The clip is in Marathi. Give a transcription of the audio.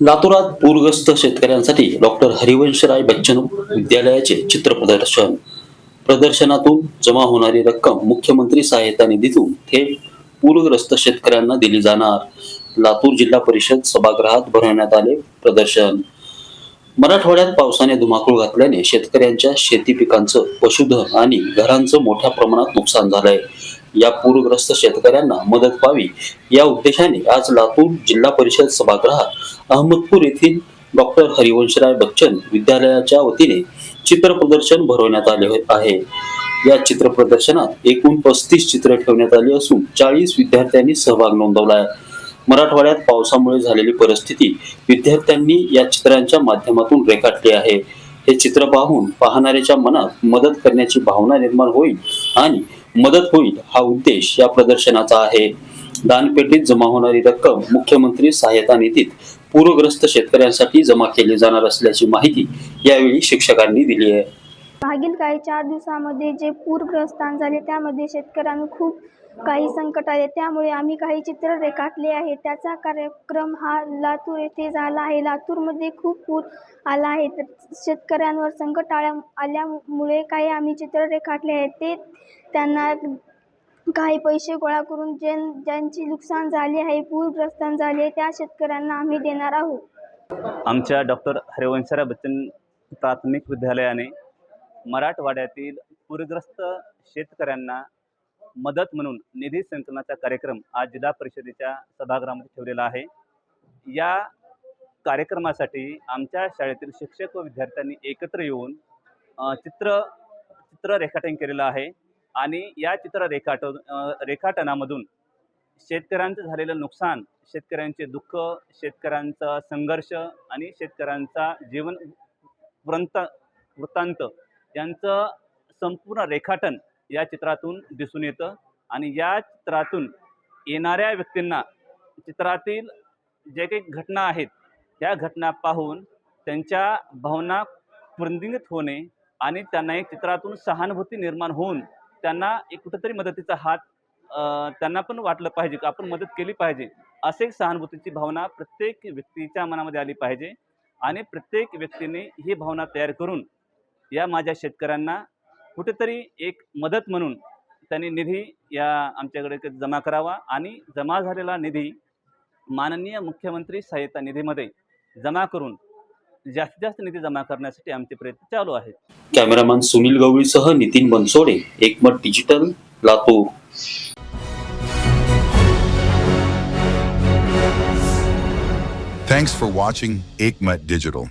लातूरात पूरग्रस्त शेतकऱ्यांसाठी डॉक्टर हरिवंशराय बच्चन विद्यालयाचे चित्र प्रदर्शन प्रदर्शनातून जमा होणारी रक्कम मुख्यमंत्री सहायता निधीतून थेट पूरग्रस्त शेतकऱ्यांना दिली जाणार. लातूर जिल्हा परिषद सभागृहात भरवण्यात आले प्रदर्शन. मराठवाड्यात पावसाने धुमाकूळ घातल्याने शेतकऱ्यांच्या शेती पिकांचं पशुधन आणि घरांचं मोठ्या प्रमाणात नुकसान झालंय. या पूरग्रस्त शेतकऱ्यांना मदत व्हावी या उद्देशाने आज लातूर जिल्हा परिषद सभागृहात अहमदपूर येथील डॉक्टर हरिवंशराय बच्चन विद्यालयाच्या वतीने चित्र प्रदर्शन भरवण्यात आले आहे. या चित्र प्रदर्शनात एकूण पस्तीस चित्र ठेवण्यात आली असून चाळीस विद्यार्थ्यांनी सहभाग नोंदवला आहे. मराठवाड्यात पावसामुळे झालेली परिस्थिती विद्यार्थ्यांनी या चित्रांच्या माध्यमातून रेखाटली आहे. हे चित्र पाहून पाहणाऱ्याच्या मनात मदत करण्याची भावना निर्माण होईल आणि मदत होईल हा उद्देश या प्रदर्शनाचा आहे. दानपेटीत जमा होणारी रक्कम मुख्यमंत्री सहायता निधीत पूरग्रस्त शेतकऱ्यांसाठी जमा केली जाणार असल्याची माहिती यावेळी शिक्षकांनी दिली आहे. मागील काही चार दिवसामध्ये जे पूरग्रस्तान झाले त्यामध्ये शेतकऱ्यांना खूप काही संकट आले. त्यामुळे आम्ही काही चित्र रेखाटले आहे त्याचा कार्यक्रम हा लातूर येथे झाला आहे. लातूरमध्ये खूप पूर आला आहे. तर शेतकऱ्यांवर संकट आल्या आल्यामुळे काही आम्ही चित्र रेखाटले आहे ते त्यांना काही पैसे गोळा करून जे ज्यांची नुकसान झाले आहे पूरग्रस्तान झाले त्या शेतकऱ्यांना आम्ही देणार आहोत. आमच्या डॉक्टर हरिवंशराय बच्चन प्राथमिक विद्यालयाने मराठवाड्यातील पूरग्रस्त शेतकऱ्यांना मदत म्हणून निधी संकलनाचा कार्यक्रम आज जिल्हा परिषदेच्या सभागृहामध्ये ठेवलेला आहे. या कार्यक्रमासाठी आमच्या शाळेतील शिक्षक व विद्यार्थ्यांनी एकत्र येऊन चित्र चित्र रेखाटन केलेलं आहे आणि या चित्र रेखाट रेखाटनामधून शेतकऱ्यांचं झालेलं नुकसान शेतकऱ्यांचे दुःख शेतकऱ्यांचा संघर्ष आणि शेतकऱ्यांचा जीवन वृंत वृत्तांत यांचं संपूर्ण रेखाटन या चित्रातून दिसून येतं. आणि या चित्रातून येणाऱ्या व्यक्तींना चित्रातील जे काही घटना आहेत त्या घटना पाहून त्यांच्या भावना स्पंदित होणे आणि त्यांना एक चित्रातून सहानुभूती निर्माण होऊन त्यांना एक कुठंतरी मदतीचा हात त्यांना पण वाटलं पाहिजे की आपण मदत केली पाहिजे असे सहानुभूतीची भावना प्रत्येक व्यक्तीच्या मनामध्ये आली पाहिजे. आणि प्रत्येक व्यक्तीने ही भावना तयार करून या माझ्या शेतकऱ्यांना कुठेतरी एक मदत म्हणून त्यांनी निधी या आमच्याकडे क- जमा करावा आणि जमा झालेला निधी माननीय मुख्यमंत्री सहायता निधीमध्ये जमा करून जास्तीत जास्त निधी जमा करण्यासाठी आमचे प्रयत्न चालू आहेत cameraman Sunil गवळीसह Nitin Bansode Ekmat digital Latur Thanks for watching Aikmat Digital.